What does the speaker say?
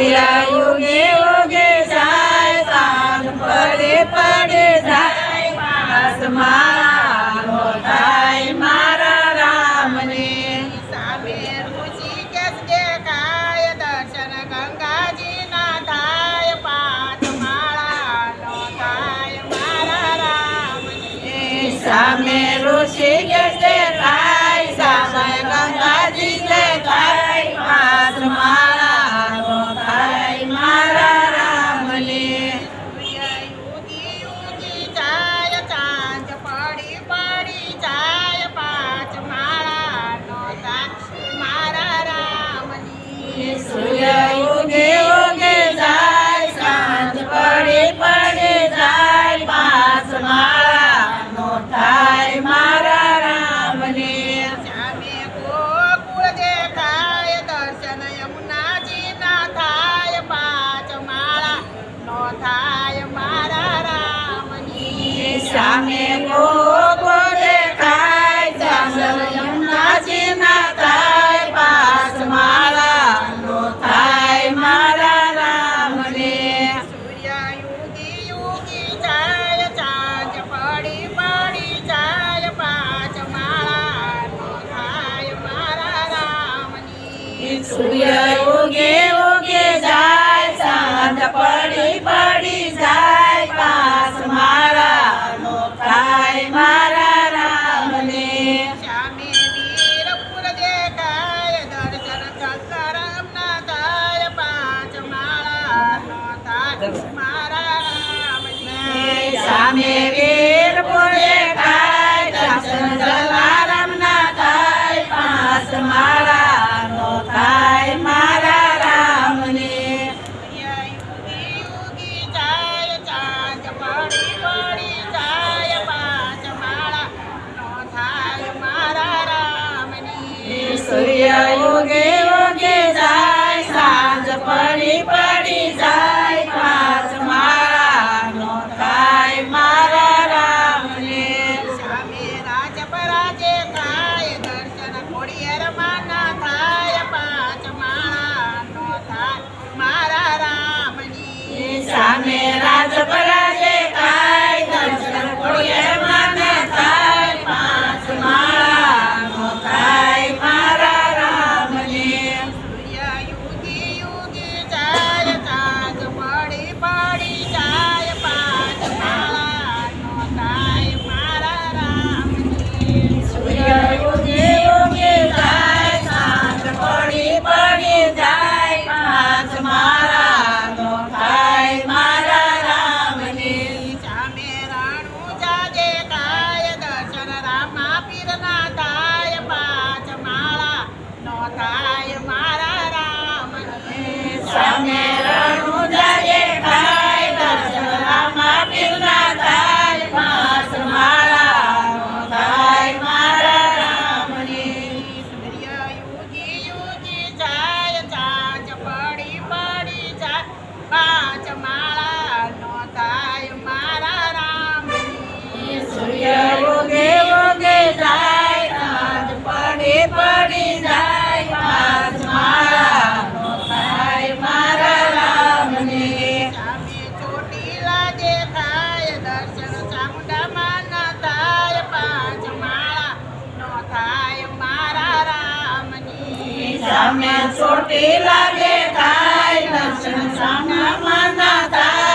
મોરિયા યુગે ઉગે જાય સાંજ પડે પડે જાય પાસ મારો થાય મારા રામને. સામે ઋષિ કેસ અમે વીર પુરે ખાય દર્શન જલારામ ના થાય પાંચ મારા નો થાય મારા રામ ને સૂર્ય યોગે समय छोटे लगे था दर्शन सामना था